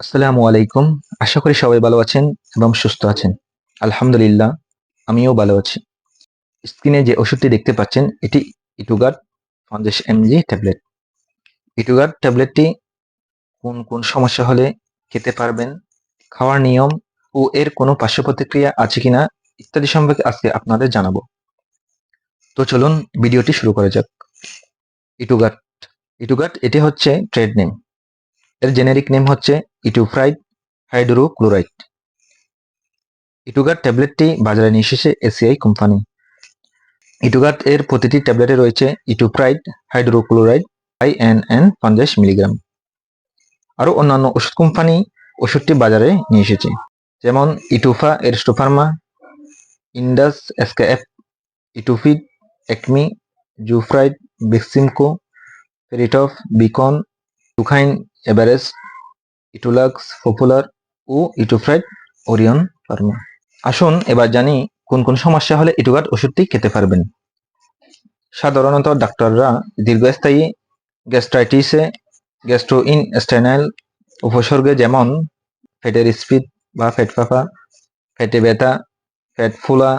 আসসালামু আলাইকুম। আশা করি সবাই ভালো আছেন এবং সুস্থ আছেন। আলহামদুলিল্লাহ, আমিও ভালো আছি। স্ক্রিনে যে ওষুধটি দেখতে পাচ্ছেন, এটি ইটুগার্ড পঞ্চাশ এমজি ট্যাবলেট। ইটুগার্ড ট্যাবলেটটি কোন কোন সমস্যা হলে খেতে পারবেন, খাওয়ার নিয়ম ও এর কোনো পার্শ্ব প্রতিক্রিয়া আছে কিনা ইত্যাদি সম্পর্কে আজকে আপনাদের জানাব। তো চলুন ভিডিওটি শুরু করা যাক। ইটুগার্ড ইটুগার্ড এটি হচ্ছে ট্রেড নেম। এর জেনেরিক নেম হচ্ছে ইটুফ্রাইড হাইড্রোক্লোরাইড ইটুগার্ড ট্যাবলেটটি বাজারে নিয়ে এসেছে এসিআই কোম্পানি ইটুগার্ড এর প্রতিটি ট্যাবলেটে রয়েছে itopride hydrochloride I N N পঞ্চাশ মিলিগ্রাম আরও অন্যান্য ওষুধ কোম্পানি ওষুধটি বাজারে নিয়ে এসেছে। যেমন ইটুফা এরস্টোফার্মা ইন্ডাস এসকেএফ ইটুফিড একমি জুফ্রাইড বিক্সিমকো ফেরিটফ বিকন টুখাইন এভারেস্ট ইটুলাক্স পপুলার ও ইটুফ্রাইড ওরিয়ন ফার্মা আসুন এবার জানি কোন কোন সমস্যা হলে ইটুগার্ড ওষুধটি খেতে পারবেন। সাধারণত ডাক্তাররা দীর্ঘস্থায়ী গ্যাস্ট্রাইটিসে গ্যাস্ট্রো ইন স্টেনাইল উপসর্গে যেমন ফ্যাটের স্পিড বা ফ্যাট ফাঁপা, ফ্যাটে ব্যথা, ফ্যাট ফুলা,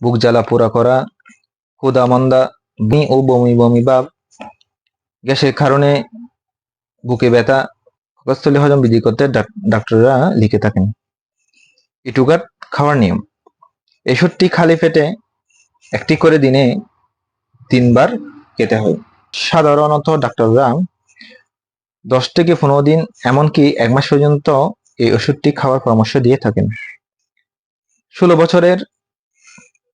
বুক জ্বালা পোড়া করা ক্ষুদা মন্দা, বমি ও বমি বমি ভাব। গ্যাসের কারণে বুকে ব্যথা পাকস্থলী হজম বৃদ্ধি করতে ডাক্তাররা লিখে থাকেন। ইটুগাট খাওয়ার নিয়ম। এষট্টি খালি পেটে একটি করে দিনে তিনবার খেতে হয়। সাধারণত ডাক্তাররা দশ থেকে পনেরো দিন, এমনকি এক মাস পর্যন্ত এই ওষুধটি খাওয়ার পরামর্শ দিয়ে থাকেন। ষোলো বছরের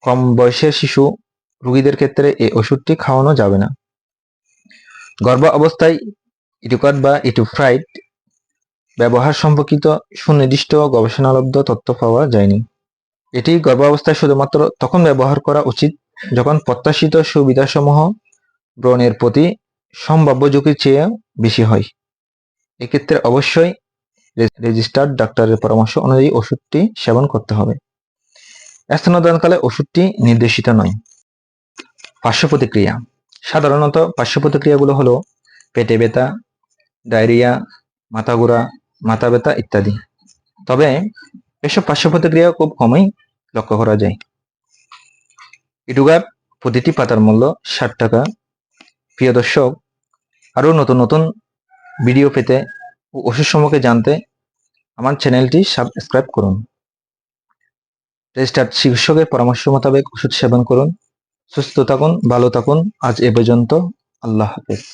কম বয়সের শিশু রোগীদের ক্ষেত্রে এই ওষুধটি খাওয়ানো যাবে না। গর্ভ অবস্থায় ইটুকাট বা ইটুফ্রাইড ব্যবহার সম্পর্কিত সুনির্দিষ্ট গবেষণালব্ধ তথ্য পাওয়া যায়নি। এটি গর্ভাবস্থায় শুধুমাত্র তখন ব্যবহার করা উচিত যখন প্রত্যাশিত সুবিধাসমূহ ব্রণের প্রতি সম্ভাব্য ঝুঁকির চেয়ে বেশি হয়। এক্ষেত্রে অবশ্যই রেজিস্টার্ড ডাক্তারের পরামর্শ অনুযায়ী ওষুধটি সেবন করতে হবে। স্তনদানকালে ওষুধটি নির্দেশিত নয়। পার্শ্ব প্রতিক্রিয়া সাধারণত পার্শ্ব প্রতিক্রিয়াগুলো হলো পেটে ব্যথা ডায়রিয়া মাথা ঘোরা মাথা ব্যথা ইত্যাদি। তবে এসব পার্শ্ব প্রতিক্রিয়া খুব কমই লক্ষ্য করা যায়। ইডুগার প্রতিটি পাতার মূল্য ষাট টাকা। প্রিয় দর্শক, আরও নতুন নতুন ভিডিও পেতে ও ওষুধ সম্পর্কে জানতে আমার চ্যানেলটি সাবস্ক্রাইব করুন। রেজিস্টার্ড চিকিৎসকের পরামর্শ মোতাবেক ওষুধ সেবন করুন। সুস্থ থাকুন, ভালো থাকুন। আজ এ পর্যন্ত আল্লাহ হাফেজ।